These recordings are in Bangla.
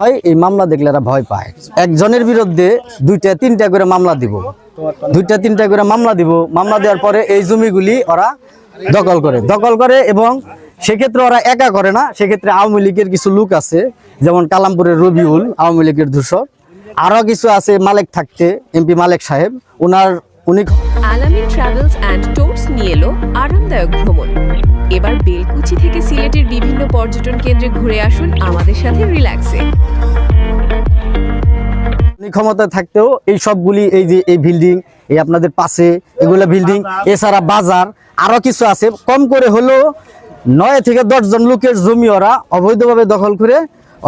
হয়, এই মামলা দেখলে এরা ভয় পায়। একজনের বিরুদ্ধে দুইটা, তিনটা করে মামলা দিব। দুইটা, তিনটা করে মামলা দিব। মামলা দেওয়ার পরে এই জমিগুলি ওরা দখল করে। দখল করে এবং সেক্ষেত্রে ওরা একা করে না, সেক্ষেত্রে আওয়ামী লীগের কিছু লোক আছে, যেমন কালামপুরের রবিউল, আওয়ামী লীগের ধূসর। আরও কিছু আছে, মালেক থাকতে, এমপি মালেক সাহেব। ওনার উনি আলামিন ট্রাভেলস অ্যান্ড ট্যুরস নিয়ে এলো আরামদায়ক ভ্রমণ। এবার বেলকুচি থেকে সিলেটের বিভিন্ন পর্যটন কেন্দ্রে ঘুরে আসুন আমাদের সাথে রিল্যাক্সে। উনি ক্ষমতায় থাকতেও এই সবগুলি, এই যে এই বিল্ডিং এই আপনাদের পাশে এগুলো বিল্ডিং এছাড়া বাজার, আরও কিছু আছে। কম করে হলেও নয় থেকে দশজন লোকের জমি ওরা অবৈধভাবে দখল করে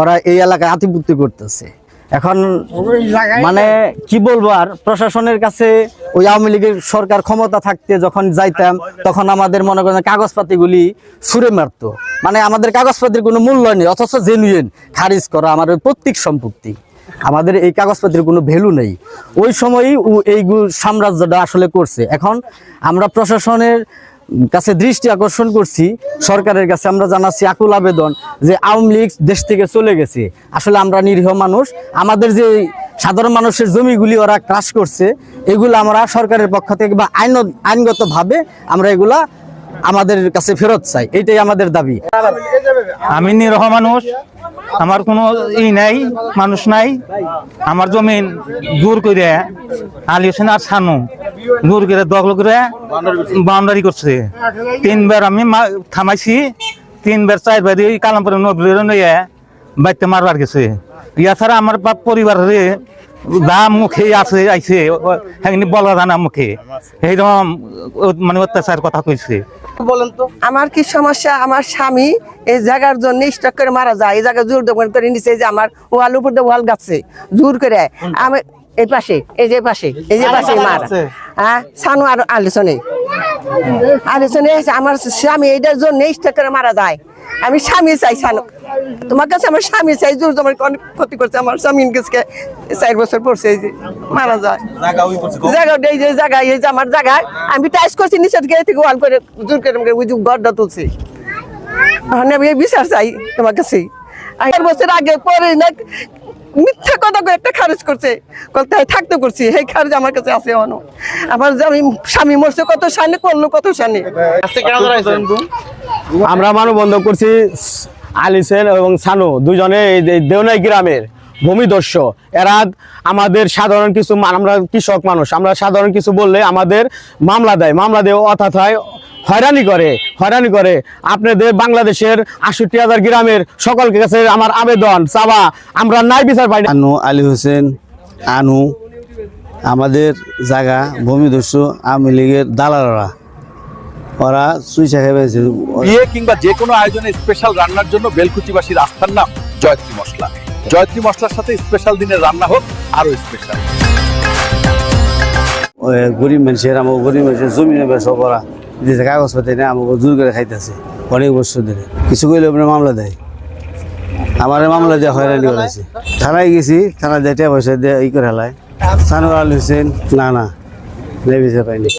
ওরা এই এলাকায় আতিপুত্তি করতেছে। এখন মানে কি বলব আর প্রশাসনের কাছে ওই আওয়ামী লীগের সরকার ক্ষমতা থাকতে যখন যাইতাম তখন আমাদের মনে করেন কাগজপাতিগুলি ছুঁড়ে মারতো। মানে আমাদের কাগজপাতির কোনো মূল্য নেই অথচ জেনুইন খারিজ করা আমাদের প্রত্যেক সম্পত্তি। আমাদের এই কাগজপত্রের কোনো ভ্যালু নেই। ওই সময়ই এই সাম্রাজ্যটা আসলে করছে। এখন আমরা প্রশাসনের কাছে দৃষ্টি আকর্ষণ করছি সরকারের কাছে। আমরা জানাচ্ছি আকুল আবেদন যে আওয়ামী লীগ দেশ থেকে চলে গেছে। আসলে আমরা নিরীহ মানুষ। আমাদের যে সাধারণ মানুষের জমিগুলি ওরা ক্রাশ করছে, এগুলো আমরা সরকারের পক্ষ থেকে বা আইন, আইনগতভাবে আমরা এগুলা আমাদের কাছে ফেরত চাই। এটাই আমাদের দাবি। আমি নিরহ মানুষ। আমার কোনো ই নাই, মানুষ নাই। আমার জমিন দূর করে আলী হোসেন আর সানু। জোর করে দখল করে বাউন্ডারি করছে। তিনবার আমি মা- থামাইছি তিনবার চারবার এই কালামপুরে নদীর নিয়ে বাইতে মারবার গেছে। ইয়া ছাড়া আমার বাপ পরিবারের যা মুখে আছে আইছে সেখানে বলা জানা মুখে। সেইরকম মানে অত্যাচার কথা কইছে। আমার কি সমস্যা? আমার স্বামী এই জায়গার জন্য স্টক করে মারা যায়। এই জায়গা জোর দোকান করে নিচে যে আমার ওয়াল উপর দিয়ে ওয়াল গাচ্ছে জোর করে। আমি এই পাশে এই যে পাশে এই যে পাশে মারা। হ্যাঁ সানু আর আলোচনে। আলোচনে আমার স্বামী এইটার জন্য স্টক করে মারা যায়। আমি স্বামী চাই সানু। তোমার কাছে আমার স্বামী চাই জোর তোমার অনেক ক্ষতি করছে আমার স্বামীর কাছে চার বছর পড়ছে এই যে মারা যায়। জায়গা এই যে জায়গা এই যে আমার জায়গায় আমি টাইস করছি নিচে এই থেকে ওয়াল করে জোর করে ওই যে গড়টা তুলছি। আমি এই বিচার চাই তোমার কাছে আগের বছর আগে পরে না মিথ্যা কথা করে একটা খারিজ করছে। কোথায় থাকতে করছি। সেই খারিজ আমার কাছে আছে এখনও। আমার স্বামী মরছে কত সানি করল কত সানি আমরা মানববন্ধন করছি আলী সেন এবং সানু দুজনে এই যে দেওনাই গ্রামের ভূমিদস্য। এরা আমাদের সাধারণ কিছু আমরা কৃষক মানুষ। আমরা সাধারণ কিছু বললে আমাদের মামলা দেয়। মামলা দেয় অর্থাৎ হয় হয়রানি করে হয়রানি করে। আপনাদের বাংলাদেশের আষট্টি হাজার গ্রামের সকলকে কাছে আমার আবেদন চাওয়া। আমরা নাই বিচার পাই আনু আলী হোসেন আনু আমাদের জায়গা ভূমিদস্যু আওয়ামী লীগের দালালরা। ওরা সুইচা খেয়েছে বিয়ে কিংবা যে কোনো আয়োজনে স্পেশাল রান্নার জন্য বেলকুচিবাসীর আস্থার নাম জয়ত্রী মশলা। জয়ত্রী মশলার সাথে স্পেশাল দিনের রান্না হোক আরও স্পেশাল গরিব মানুষের আমাকে গরিব মানুষের জমি নেবে সব ওরা দিতে কাগজপাতি নেই আমাকে জোর করে খাইতেছে, অনেক বছর ধরে। কিছু করলে আপনার মামলা দেয়। আমার মামলা দিয়ে হয়রানি করেছে। থানায় গেছি থানা দিয়ে পয়সা দিয়ে ই করে হেলায়। সানোয়ার আল হোসেন, না না নেই পাইনি।